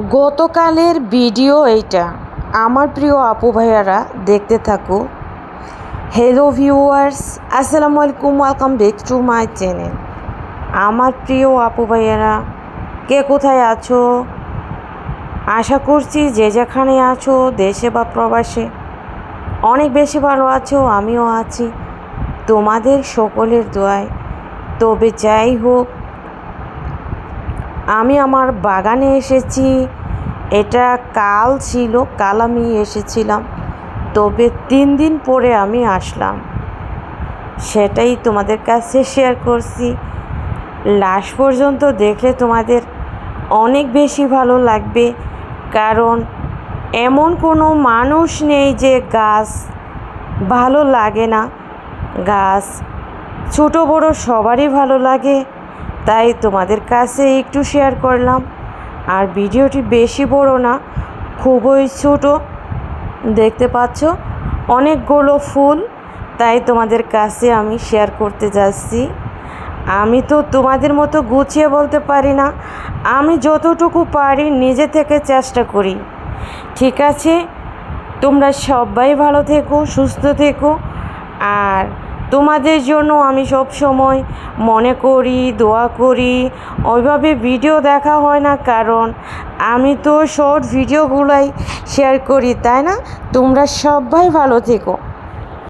গতকালের ভিডিও এইটা। আমার প্রিয় আপু ভাইয়ারা, দেখতে থাকো। হ্যালো ভিউয়ার্স আসসালামু আলাইকুম welcome back to my channel আমার প্রিয় আপু ভাইয়ারা, কে কোথায় আছো? আশা করছি যে যেখানে আছো, দেশে বা প্রবাসে, অনেক বেশি ভালো আছো, আমিও আছি। তোমাদের সকলের দোয়ায়। তবে যাই হোক আমি আমার বাগানে এসেছি। এটা কাল ছিল, কাল আমি এসেছিলাম। তবে তিন দিন পরে আমি আসলাম। সেটাই তোমাদের কাছে শেয়ার করছি। লাস্ট পর্যন্ত দেখলে তোমাদের অনেক বেশি ভালো লাগবে। কারণ এমন কোনো মানুষ নেই যে গাছ ভালো লাগে না। গাছ ছোটো বড়ো সবারই ভালো লাগে। তাই তোমাদের কাছে একটু শেয়ার করলাম। আর ভিডিওটি বেশি বড় না, খুবই ছোট। দেখতে পাচ্ছ? অনেকগুলো ফুল, তাই তোমাদের কাছে আমি শেয়ার করতে যাচ্ছি। আমি তো তোমাদের মতো গুছিয়ে বলতে পারি না। আমি যতটুকু পারি নিজে থেকে চেষ্টা করি। ঠিক আছে? তোমরা সবাই ভালো থেকো, সুস্থ থেকো। আর তোমাদের জন্য আমি সব সময় মনে করি, দোয়া করি। ওইভাবে ভিডিও দেখা হয় না, কারণ আমি তো শর্ট ভিডিওগুলাই শেয়ার করি, তাই না? তোমরা সবাই ভালো থেকো।